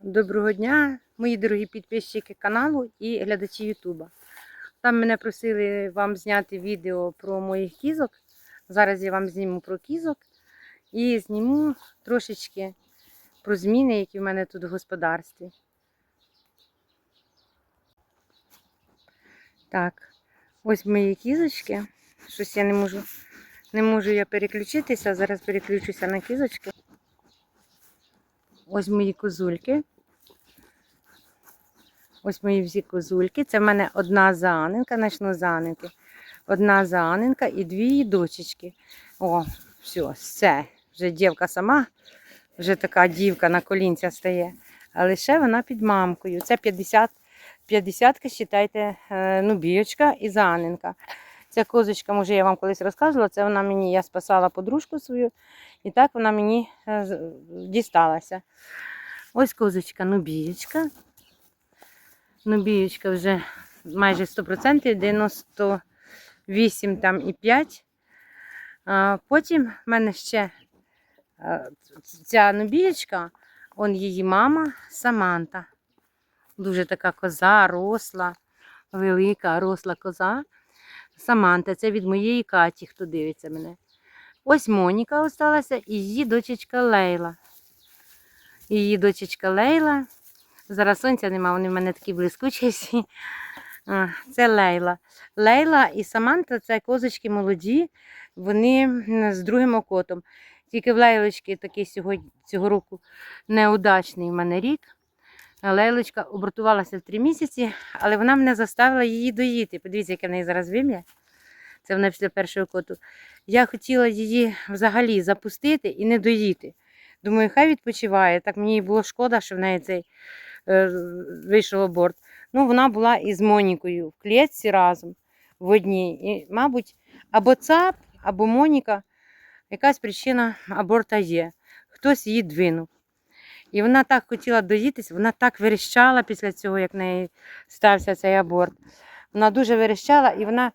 Доброго дня, мої дорогі підписчики каналу і глядачі Ютуба. Там мене просили вам зняти відео про моїх кізок. Зараз я вам зніму про кізок і зніму трошечки про зміни, які в мене тут в господарстві. Так, ось мої кізочки. Щось я не можу, не можу я переключитися. Зараз переключуся на кізочки. Ось мої козульки. Ось мої всі козульки. Це в мене одна зааненка, начну зааненки. Одна зааненка і дві дочечки. О, все, все. Вже дівка сама, вже така дівка на колінця стає. А лише вона під мамкою. Це 50, 50 вважайте, ну, біючка і зааненка. Ця козочка, може, я вам колись розказувала, це вона мені, я спасала подружку свою, і так вона мені е, дісталася. Ось козочка Нубієчка. Нубієчка вже майже 100%, 98 там і 5. Потім в мене ще е, ця Нубієчка, он її мама Саманта. Дуже така коза, росла, велика, росла коза. Саманта, це від моєї Каті, хто дивиться мене. Ось Моніка осталася і її дочечка Лейла. Її дочечка Лейла. Зараз сонця нема, вони в мене такі блискучі. Це Лейла. Лейла і Саманта це козочки молоді, вони з другим окотом. Тільки в Лейлочки такий сьогодні, цього року неудачний в мене рік. Лейлочка обортувалася в три місяці, але вона мене заставила її доїти. Подивіться, яке в неї зараз вим'я. Це вона після першого коту. Я хотіла її взагалі запустити і не доїти. Думаю, хай відпочиває. Так мені було шкода, що в неї цей е, вийшов аборт. Ну, вона була із Монікою в клітці разом в одній. І, мабуть, або ЦАП, або Моніка. Якась причина аборта є. Хтось її двинув. І вона так хотіла доїтись, вона так верещала після цього, як в неї стався цей аборт. Вона дуже верещала, і вона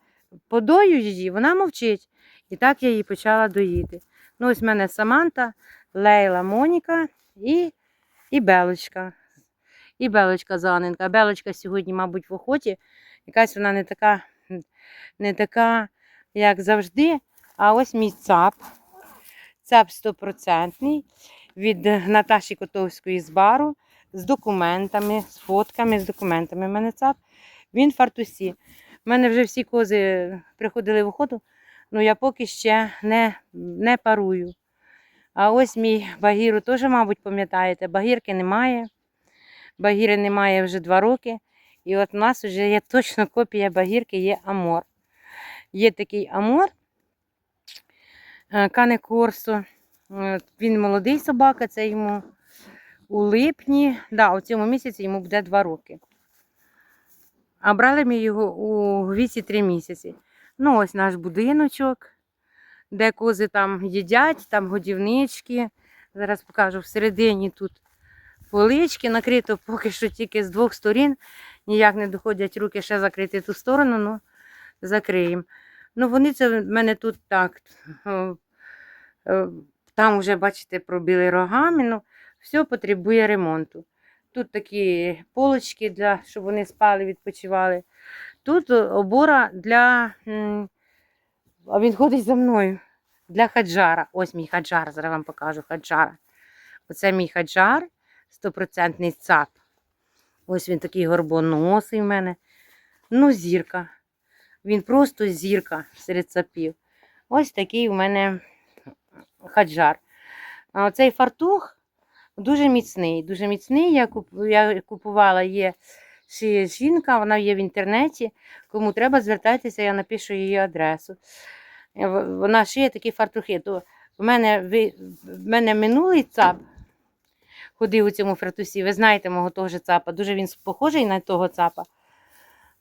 подою її, вона мовчить. І так я її почала доїти. Ну, ось в мене Саманта, Лейла, Моніка і, і Белочка. І Белочка Заненка. Белочка сьогодні, мабуть, в охоті. Якась вона не така, не така, як завжди. А ось мій цап. Цап стопроцентний від Наташі Котовської з бару з документами, з фотками, з документами. Мене цап. Він фартусі. У мене вже всі кози приходили в охоту, але я поки ще не, не парую. А ось мій багіру теж, мабуть, пам'ятаєте, багірки немає. Багіри немає вже два роки. І от у нас вже є точно копія багірки, є Амор. Є такий Амор, е, Кане Корсо. Е, Він молодий собака, це йому у липні, да, у цьому місяці йому буде два роки. А брали ми його у віці три місяці. Ну, ось наш будиночок, де кози там їдять, там годівнички. Зараз покажу всередині тут полички, накрито поки що тільки з двох сторін. Ніяк не доходять руки ще закрити ту сторону, ну закриємо. Ну, вони це в мене тут так. Там вже, бачите, пробили рогами. Ну, все потребує ремонту. Тут такі полочки, для, щоб вони спали, відпочивали. Тут обора для. А він ходить за мною. Для хаджара. Ось мій хаджар, зараз вам покажу хаджара. Оце мій хаджар, стопроцентний цап. Ось він такий горбоносий в мене. Ну, зірка. Він просто зірка серед цапів. Ось такий у мене хаджар. Цей фартух дуже міцний. Дуже міцний. Я, купувала, є жінка, вона є в інтернеті. Кому треба, звертайтеся, я напишу її адресу. Е, Вона шиє такі фартухи. То в мене, ви... в мене минулий цап ходив у цьому фартусі. Ви знаєте мого того ж цапа. Дуже він похожий на того цапа.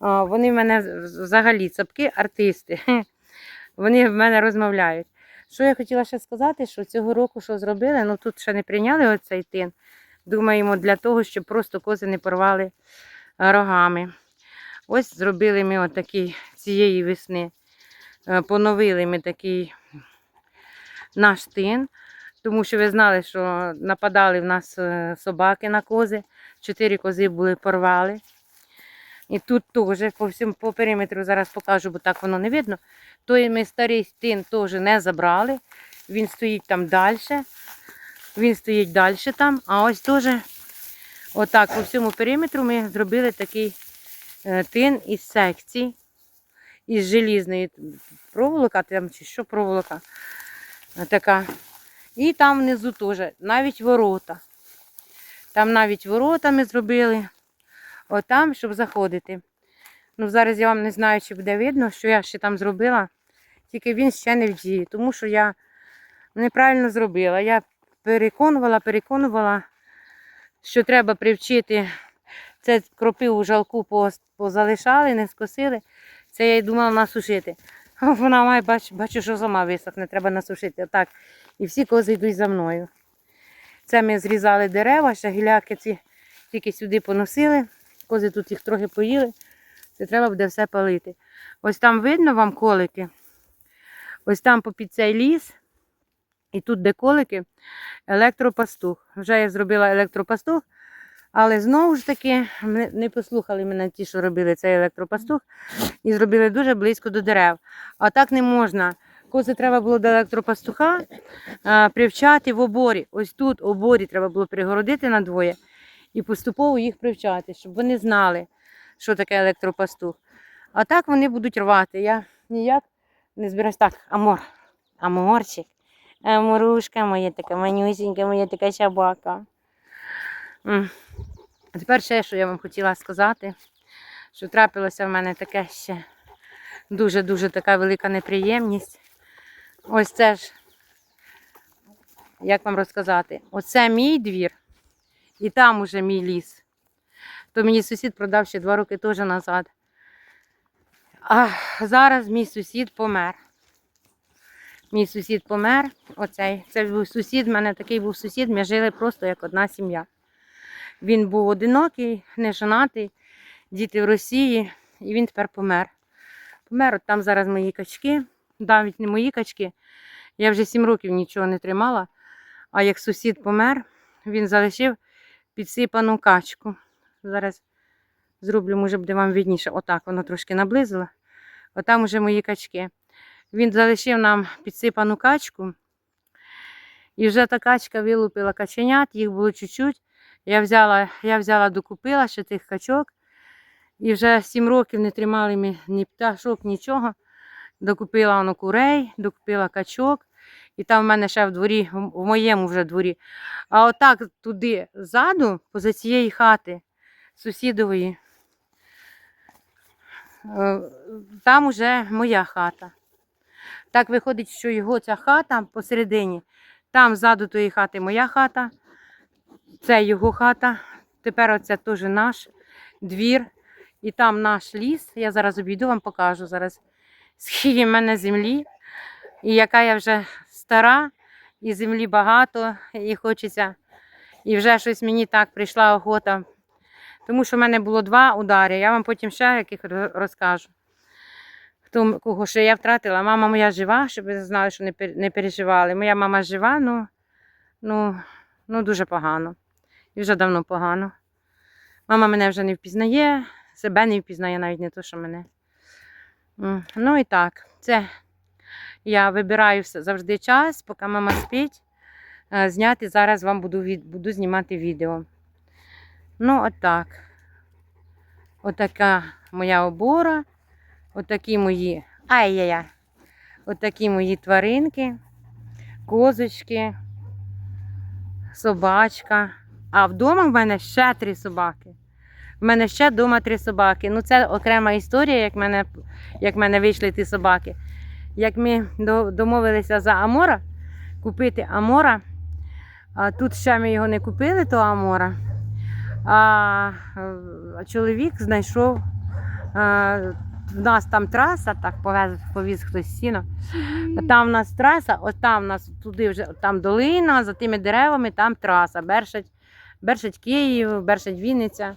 Вони в мене взагалі цапки артисти. Вони в мене розмовляють. Що я хотіла ще сказати, що цього року що зробили, ну тут ще не прийняли оцей тин. Думаємо, для того, щоб просто кози не порвали е, рогами. Ось зробили ми отакий цієї весни. Е, Поновили ми такий наш тин. тому що ви знали, що нападали в нас е, собаки на кози. Чотири кози були порвали. І тут теж по всьому по периметру зараз покажу, бо так воно не видно. Той ми старий тин теж не забрали. Він стоїть там далі. Він стоїть далі там. А ось теж отак по всьому периметру ми зробили такий е, тин із секцій, із желізної проволока, там чи що проволока е, така. І там внизу теж навіть ворота. Там навіть ворота ми зробили. Отам, щоб заходити. Ну, зараз я вам не знаю, чи буде видно, що я ще там зробила. Тільки він ще не в дії, тому що я неправильно зробила. Я переконувала, переконувала, що треба привчити. Це кропиву жалку позалишали, не скосили. Це я й думала насушити. Вона має бачу, бачу, що сама висохне, треба насушити. Отак. І всі кози йдуть за мною. Це ми зрізали дерева, ще гіляки ці тільки сюди поносили. Кози тут їх трохи поїли. Це треба буде все палити. Ось там видно вам колики. Ось там попід цей ліс. І тут, де колики, електропастух. Вже я зробила електропастух, але знову ж таки не послухали мене ті, що робили цей електропастух, і зробили дуже близько до дерев. А так не можна. Кози треба було до електропастуха привчати в оборі. Ось тут оборі треба було перегородити надвоє і поступово їх привчати, щоб вони знали, що таке електропастух. А так вони будуть рвати. Я ніяк не збираюсь. Так, амор, аморчик, аморушка моя така манюсінька, моя така собака. А тепер ще, що я вам хотіла сказати, що трапилося в мене таке ще дуже-дуже така велика неприємність. Ось це ж, як вам розказати, оце мій двір. І там уже мій ліс. То мені сусід продав ще два роки теж назад. А зараз мій сусід помер. Мій сусід помер. Оцей. Це був сусід, в мене такий був сусід, ми жили просто як одна сім'я. Він був одинокий, не женатий, діти в Росії, і він тепер помер. Помер, от там зараз мої качки, навіть не мої качки. Я вже сім років нічого не тримала. А як сусід помер, він залишив підсипану качку. Зараз зроблю, може буде вам видніше. Отак воно трошки наблизило. Отам уже мої качки. Він залишив нам підсипану качку. І вже та качка вилупила каченят, їх було чуть-чуть. Я взяла, я взяла, докупила ще тих качок. І вже сім років не тримали ні пташок, нічого. Докупила воно курей, докупила качок. І там в мене ще в дворі, в моєму вже дворі. А отак туди ззаду, поза цієї хати сусідової, е, там уже моя хата. Так виходить, що його ця хата посередині. Там ззаду тої хати моя хата, це його хата. Тепер оце теж наш двір. І там наш ліс. Я зараз обійду, вам покажу зараз, скільки в мене землі. І яка я вже стара, і землі багато, і хочеться. І вже щось мені так прийшла охота. Тому що в мене було два удари. Я вам потім ще яких розкажу. Хто, кого ще я втратила. Мама моя жива, щоб ви знали, що не, переживали. Моя мама жива, ну, ну, ну дуже погано. І вже давно погано. Мама мене вже не впізнає, себе не впізнає, навіть не то, що мене. Ну і так, це я вибираю завжди час, поки мама спить. е, Зняти зараз вам буду, буду знімати відео. Ну, отак. Отака моя обора. Отакі мої. Ай-яй-яй. Отакі мої тваринки, козочки, собачка. А вдома в мене ще три собаки. В мене ще вдома три собаки. Ну, це окрема історія, як мене, як мене вийшли ті собаки. Як ми домовилися за Амора, купити Амора. А тут ще ми його не купили, то Амора. А чоловік знайшов. е, В нас там траса, так повез, повіз хтось сіно. Там в нас траса, ось там в нас туди вже там долина, за тими деревами там траса. Бершать, Бершать Київ, Бершать Вінниця.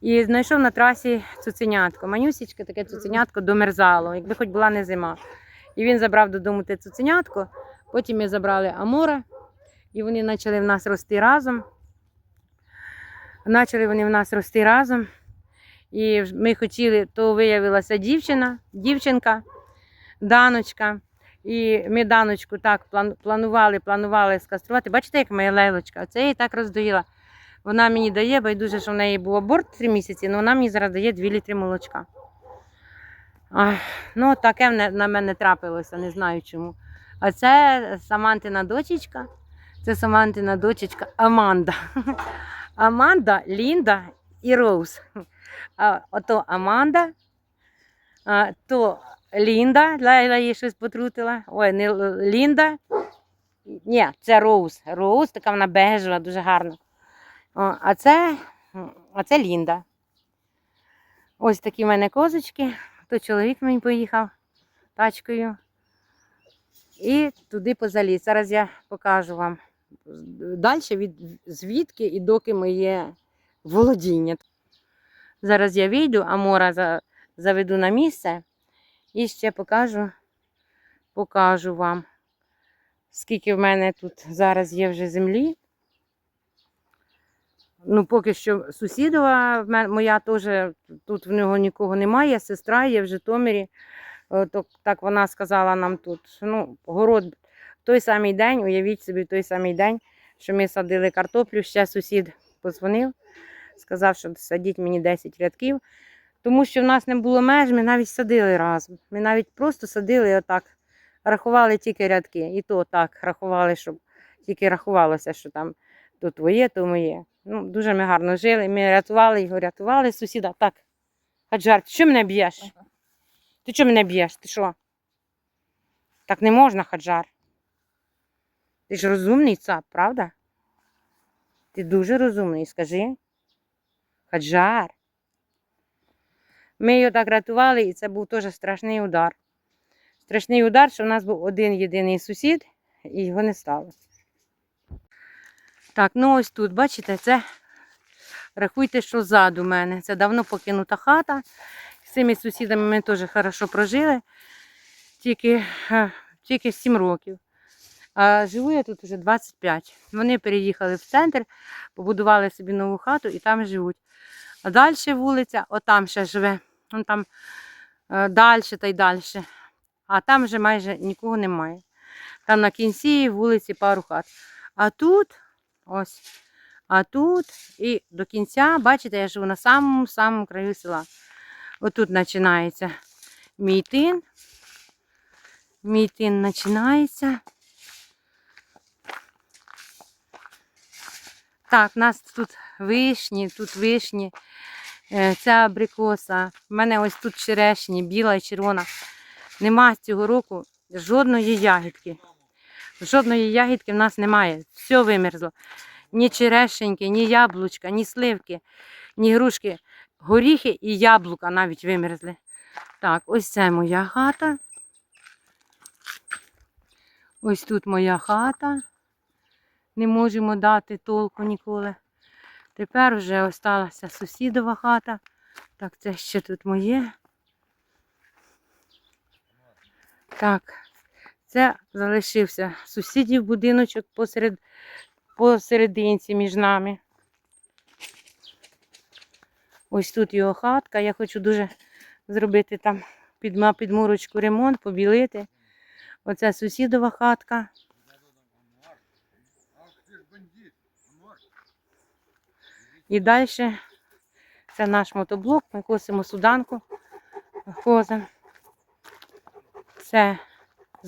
І знайшов на трасі цуценятко. Манюсічка, таке цуценятко домерзало, якби хоч була не зима. І він забрав додому те цуценятко. Потім ми забрали Амора. І вони почали в нас рости разом. Почали вони в нас рости разом. І ми хотіли, то виявилася дівчина, дівчинка, Даночка. І ми Даночку так планували, планували скаструвати. Бачите, як моя лейлочка? Це її так роздоїла. Вона мені дає, байдуже, що в неї був аборт 3 місяці, але вона мені зараз дає 2 літри молочка. Ах, ну, таке на мене трапилося, не знаю чому. А це Самантина дочечка. Це Самантина дочечка Аманда. Аманда, Лінда і Роуз. А, ото Аманда, а, то Лінда, Лейла їй щось потрутила. Ой, не Лінда. Ні, це Роуз. Роуз, така вона бежева, дуже гарна. А це, а це Лінда. Ось такі в мене козочки. То чоловік мені поїхав тачкою. І туди позаліз. Зараз я покажу вам далі від звідки і доки моє володіння. Зараз я вийду, Амора за, заведу на місце і ще покажу, покажу вам, скільки в мене тут зараз є вже землі. Ну, поки що сусідова моя теж, тут в нього нікого немає, сестра є в Житомирі. Е, То, так вона сказала нам тут. Ну, город в той самий день, уявіть собі, в той самий день, що ми садили картоплю, ще сусід позвонив, сказав, що садіть мені 10 рядків. Тому що в нас не було меж, ми навіть садили разом. Ми навіть просто садили отак, рахували тільки рядки. І то так рахували, щоб тільки рахувалося, що там то твоє, то моє. Ну, дуже ми гарно жили. Ми рятували його, рятували сусіда. Так. Хаджар, ти що мене б'єш? Ти що мене б'єш? Ти що? Так не можна, Хаджар. Ти ж розумний цап, правда? Ти дуже розумний, скажи. Хаджар. Ми його так рятували, і це був теж страшний удар. Страшний удар, що в нас був один єдиний сусід, і його не стало. Так, ну ось тут, бачите, це рахуйте, що ззаду мене. Це давно покинута хата. З цими сусідами ми теж хорошо прожили. Тільки, тільки 7 років. А живу я тут вже 25. Вони переїхали в центр, побудували собі нову хату і там живуть. А далі вулиця, отам ще живе. Вон там е, далі та й далі. А там вже майже нікого немає. Там на кінці вулиці пару хат. А тут, ось, а тут і до кінця, бачите, я живу на самому самому краю села. Отут починається мій тин. Мій тин починається. Так, у нас тут вишні, тут вишні, е, ця абрикоса. У мене ось тут черешні, біла і червона. Нема цього року жодної ягідки. Жодної ягідки в нас немає. Все вимерзло. Ні черешеньки, ні яблучка, ні сливки, ні грушки. Горіхи і яблука навіть вимерзли. Так, ось це моя хата. Ось тут моя хата. Не можемо дати толку ніколи. Тепер вже осталася сусідова хата. Так, це ще тут моє. Так, це залишився сусідів будиночок посеред, посерединці між нами. Ось тут його хатка. Я хочу дуже зробити там під, підмурочку ремонт, побілити. Оце сусідова хатка. І далі це наш мотоблок. Ми косимо суданку. Коза. Це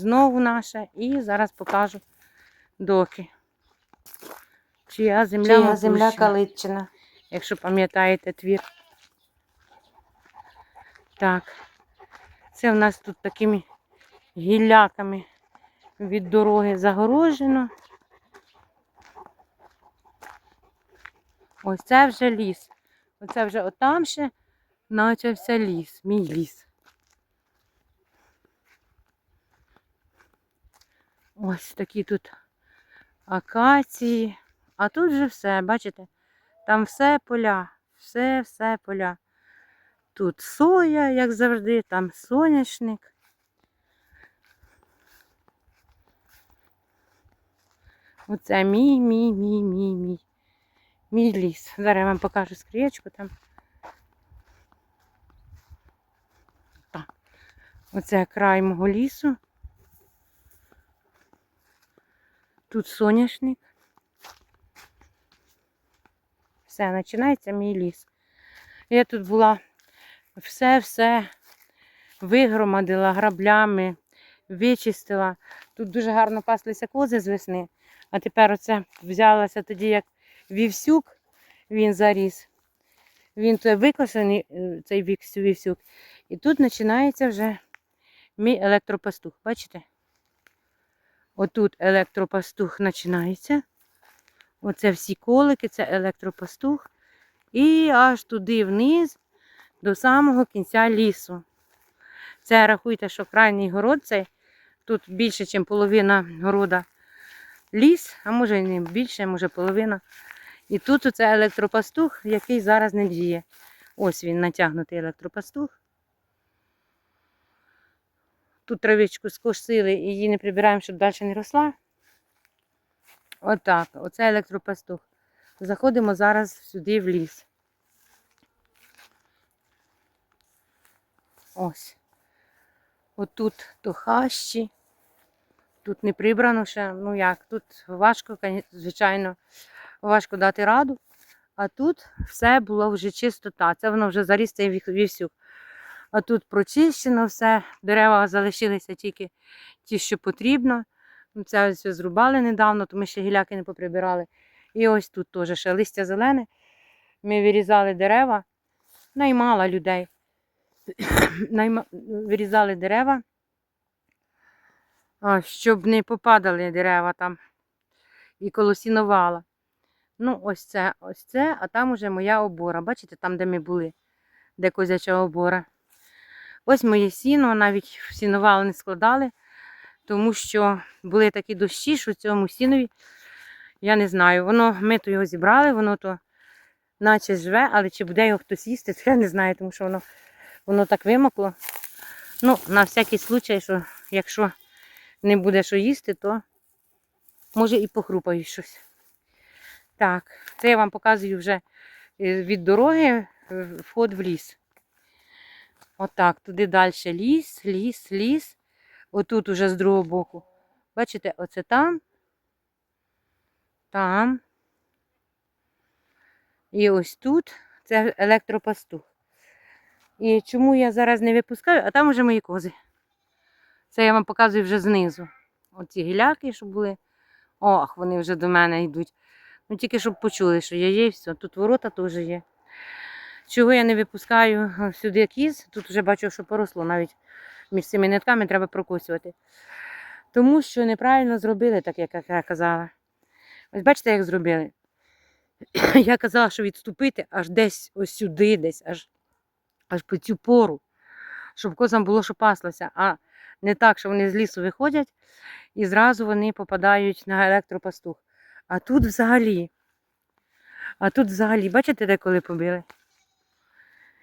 знову наше. І зараз покажу доки. Чия земля, Чия земля Калитчина. якщо пам'ятаєте твір. Так, це в нас тут такими гілляками від дороги загорожено. Ось це вже ліс. Оце вже отам ще почався ліс, мій ліс. Ось такі тут акації. А тут вже все, бачите? Там все поля, все, все поля. Тут соя, як завжди, там соняшник. Оце мій, мій, мій, мій, мій. Мій ліс. Зараз я вам покажу скрічку там. Оце край мого лісу. Тут соняшник. Все, починається мій ліс. Я тут була все-все вигромадила граблями, вичистила. Тут дуже гарно паслися кози з весни. А тепер оце взялася тоді, як вівсюк, він заріс. Він то викошений, е, цей вівсюк. І тут починається вже мій електропастух. Бачите? Отут електропастух починається. Оце всі колики, це електропастух. І аж туди вниз до самого кінця лісу. Це рахуйте, що крайній город цей, тут більше, ніж половина города ліс, а може і не більше, може половина. І тут оце електропастух, який зараз не діє. Ось він натягнутий електропастух. Тут травичку скосили і її не прибираємо, щоб далі не росла. Отак, оце електропастух. Заходимо зараз сюди в ліс. Ось. Отут то хащі. Тут не прибрано ще. Ну як, тут важко, звичайно, важко дати раду. А тут все було вже чистота. Це воно вже заріс цей вівсюк. А тут прочищено все, дерева залишилися тільки ті, що потрібно. Ну, Це ось зрубали недавно, то ми ще гіляки не поприбирали. І ось тут теж ще листя зелене. Ми вирізали дерева. Наймало людей. Вирізали дерева, щоб не попадали дерева там і колосінувала. Ну, ось це, ось це, а там уже моя обора. Бачите, там, де ми були, де козяча обора. Ось моє сіно, навіть сінувало не складали, тому що були такі дощі, що цьому сінові, я не знаю, воно, ми то його зібрали, воно то наче живе, але чи буде його хтось їсти, то я не знаю, тому що воно, воно так вимокло. Ну, на всякий случай, що якщо не буде що їсти, то може і похрупаю щось. Так, це я вам показую вже е, від дороги е, вход в ліс. Отак, туди далі ліс, ліс, ліс. Отут уже з другого боку. Бачите, оце там. Там. І ось тут це електропастух. І чому я зараз не випускаю, а там уже мої кози. Це я вам показую вже знизу. Оці гіляки, що були. Ох, вони вже до мене йдуть. Ну тільки щоб почули, що я є, і все. Тут ворота теж є. Чого я не випускаю е, сюди кіз, тут вже бачу, що поросло навіть між цими нитками треба прокусювати. Тому що неправильно зробили, так як я казала. Ось бачите, як зробили. Я казала, що відступити аж десь ось сюди, десь, аж, аж по цю пору, щоб козам було що паслося. А не так, що вони з лісу виходять і зразу вони попадають на електропастух. А тут взагалі. А тут взагалі, бачите, де коли побили?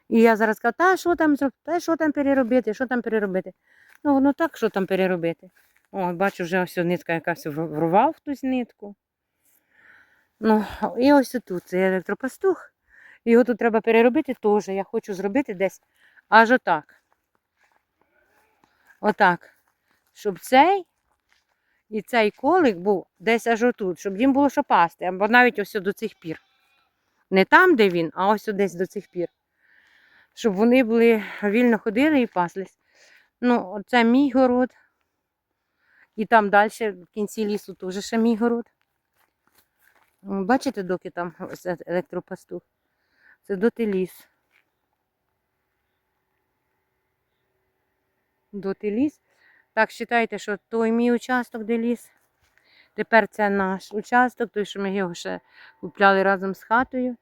І я зараз кажу, та що там та що там переробити, що там переробити? Ну, воно так, що там переробити. О, бачу, вже ось нитка якась вр- врвав хтось нитку. Ну, і ось тут цей електропастух. Його тут треба переробити теж. Я хочу зробити десь аж отак. Отак. Щоб цей і цей колик був десь аж отут, щоб їм було що пасти, або навіть ось до цих пір. Не там, де він, а ось десь до цих пір. Щоб вони були вільно ходили і паслись. Ну, це мій город. І там далі, в кінці лісу, теж ще мій город. Бачите, доки там ось електропастух? Це доти ліс. Доти ліс. Так, вважайте, що той мій участок, де ліс. Тепер це наш участок, той, що ми його ще купляли разом з хатою.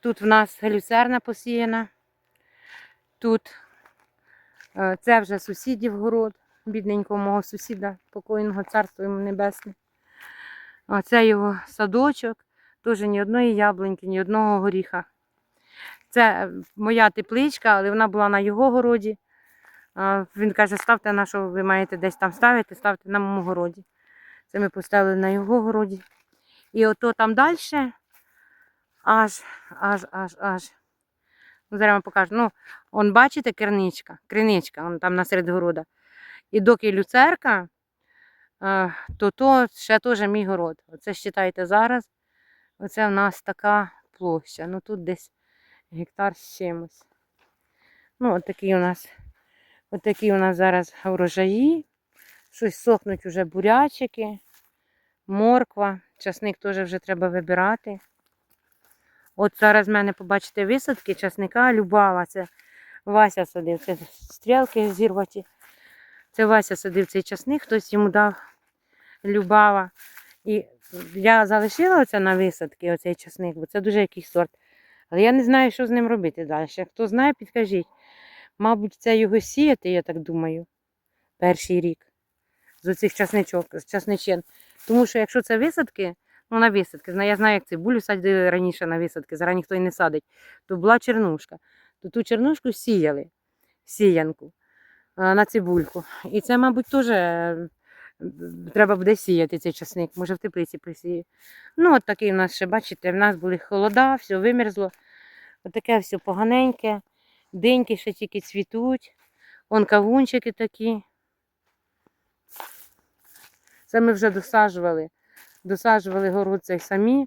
Тут в нас галюцерна посіяна. Тут е, це вже сусідів город, бідненького мого сусіда, покойного царство йому небесне. А це його садочок, теж ні одної яблуньки, ні одного горіха. Це моя тепличка, але вона була на його городі. Він каже, ставте на що ви маєте десь там ставити, ставте на моєму городі. Це ми поставили на його городі. І ото там далі, аж, аж, аж, аж. Ну, зараз вам покажу. Ну, он, бачите, керничка, криничка, он там насеред города. І доки люцерка, е, то то ще теж мій город. Оце вважайте зараз. Оце в нас така площа. Ну тут десь гектар з чимось. Ну, от такі у нас, от такі у нас зараз урожаї. Щось сохнуть уже бурячики, морква. Часник теж вже треба вибирати. От зараз в мене, побачите, висадки часника Любава. Це Вася садив. Це стрілки зірваті. Це Вася садив цей часник, хтось йому дав Любава. І я залишила оце на висадки, оцей часник, бо це дуже якийсь сорт. Але я не знаю, що з ним робити далі. Хто знає, підкажіть. Мабуть, це його сіяти, я так думаю, перший рік. З оцих часничок, з часничин. Тому що якщо це висадки, ну на висадки, я знаю, як цибулю садили раніше на висадки, зараз ніхто і не садить, то була чернушка. То ту чернушку сіяли, сіянку на цибульку. І це, мабуть, теж е, треба буде сіяти цей часник, може в теплиці присію. Ну, от такий у нас ще, бачите, в нас були холода, все вимерзло. Отаке все поганеньке. Деньки ще тільки цвітуть. Вон кавунчики такі. Це ми вже досаджували. Досаджували город цей самі,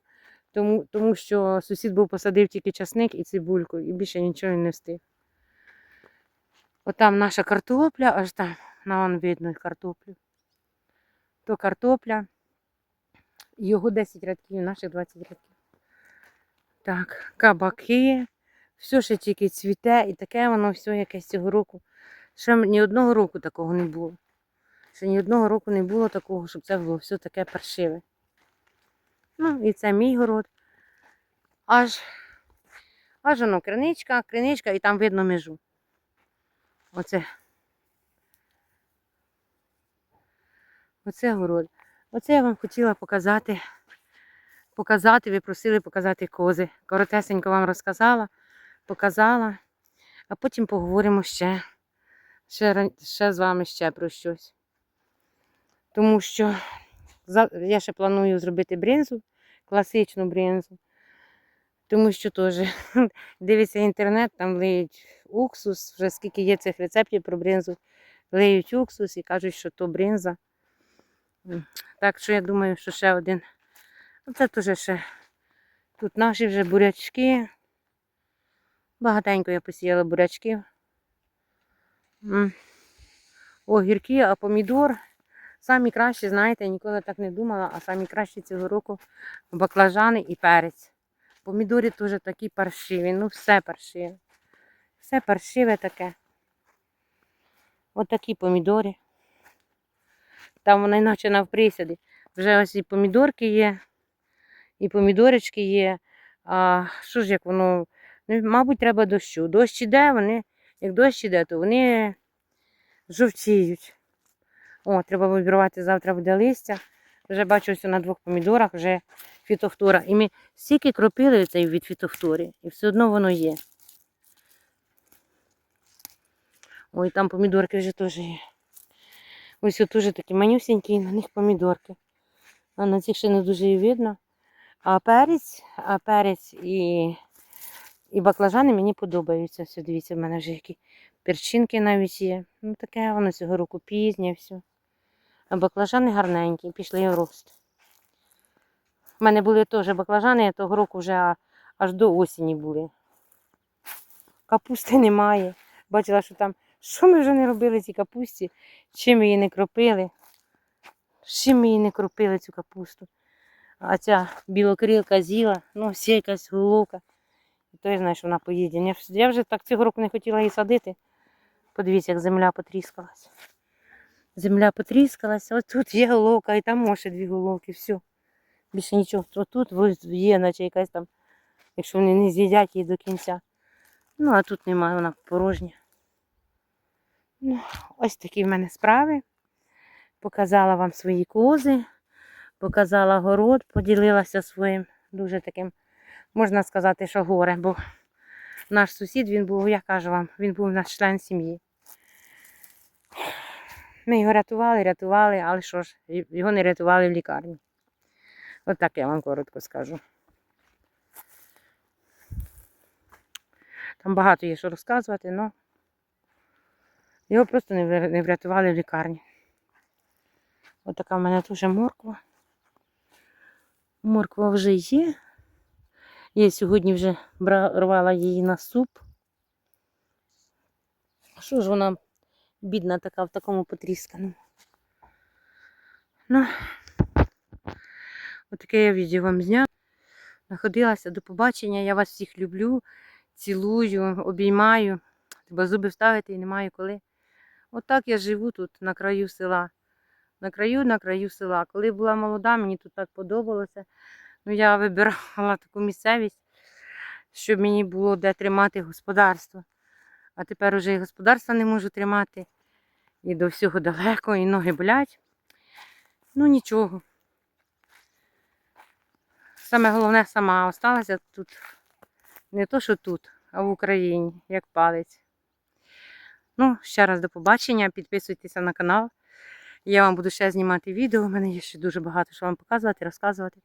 тому, тому що сусід був посадив тільки часник і цибульку, і більше нічого не встиг. Отам наша картопля, аж там, на вон видно картоплю. То картопля. Його 10 рядків, наших 20 рядків. Так, кабаки. Все ще тільки цвіте, і таке воно все якесь цього року. Ще ні одного року такого не було. Ще ні одного року не було такого, щоб це було все таке паршиве. Ну, і це мій город. Аж, аж воно криничка, криничка, і там видно межу. Оце. Оце город. Оце я вам хотіла показати. Показати, ви просили показати кози. Коротесенько вам розказала, показала, а потім поговоримо ще, ще, ще з вами ще про щось. Тому що я ще планую зробити бринзу, класичну бринзу. Тому що теж дивиться інтернет, там лиють уксус, вже скільки є цих рецептів про бринзу, лиють уксус і кажуть, що то бринза. Так що я думаю, що ще один. Ну, Це теж ще тут наші вже бурячки. Багатенько я посіяла бурячків. Огірки, а помідор. Самі кращі, знаєте, я ніколи так не думала, а самі кращі цього року баклажани і перець. Помідори теж такі паршиві, ну все паршиве. Все паршиве таке. Отакі помідори. Там вони наче навприсяди. Вже ось і помідорки є, і помідорочки є. А що ж як воно? Ну, мабуть, треба дощу. Дощ іде, вони, як дощ іде, то вони жовтіють. О, треба вибірувати, завтра буде листя. Вже бачу, ось на двох помідорах вже фітофтора. І ми стільки кропили цей від фітофтори, і все одно воно є. Ой, там помідорки вже теж є. Ось тут теж такі манюсенькі, на них помідорки. А на цих ще не дуже і видно. А перець, а перець і, і баклажани мені подобаються. Все, дивіться, в мене вже які перчинки навіть є. Ну таке воно цього року пізнє все. Баклажани гарненькі, пішли в рост. У мене були теж баклажани, того року вже аж до осені були. Капусти немає. Бачила, що там, що ми вже не робили цій капусті, чим її не кропили. Чим її не кропили цю капусту. А ця білокрилка з'їла, ну всі якась головка. І той знає, що вона поїде. Я вже так цього року не хотіла її садити. Подивіться, як земля потріскалась. Земля потріскалась, ось тут є головка, і там може дві головки, все. Більше нічого. Отут ось є, наче якась там, якщо вони не з'їдять її до кінця. Ну, а тут немає, вона порожня. Ну, ось такі в мене справи. Показала вам свої кози, показала город, поділилася своїм дуже таким, можна сказати, що горе, бо наш сусід, він був, я кажу вам, він був наш член сім'ї. Ми його рятували, рятували, але що ж, його не рятували в лікарні. От так я вам коротко скажу. Там багато є що розказувати, але його просто не врятували в лікарні. От така в мене теж морква. Морква вже є. Я сьогодні вже рвала її на суп. Що ж вона бідна така в такому потрісканому. Ну, отаке я відео вам зняла. Находилася до побачення. Я вас всіх люблю, цілую, обіймаю. Треба зуби вставити і немає коли. Отак я живу тут на краю села. На краю, на краю села. Коли була молода, мені тут так подобалося. Ну, я вибирала таку місцевість, щоб мені було де тримати господарство. А тепер уже і господарства не можу тримати. І до всього далеко, і ноги болять. Ну нічого. Саме головне сама осталася тут. Не то, що тут, а в Україні, як палець. Ну, ще раз до побачення. Підписуйтеся на канал. Я вам буду ще знімати відео. У мене є ще дуже багато що вам показувати, розказувати,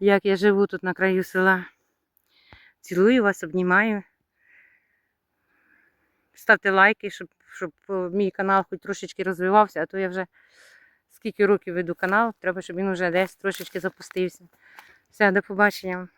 як я живу тут на краю села. Цілую вас, обнімаю. Ставте лайки, щоб, щоб е, мій канал хоч трошечки розвивався, а то я вже скільки років веду канал, треба, щоб він вже десь трошечки запустився. Все, до побачення.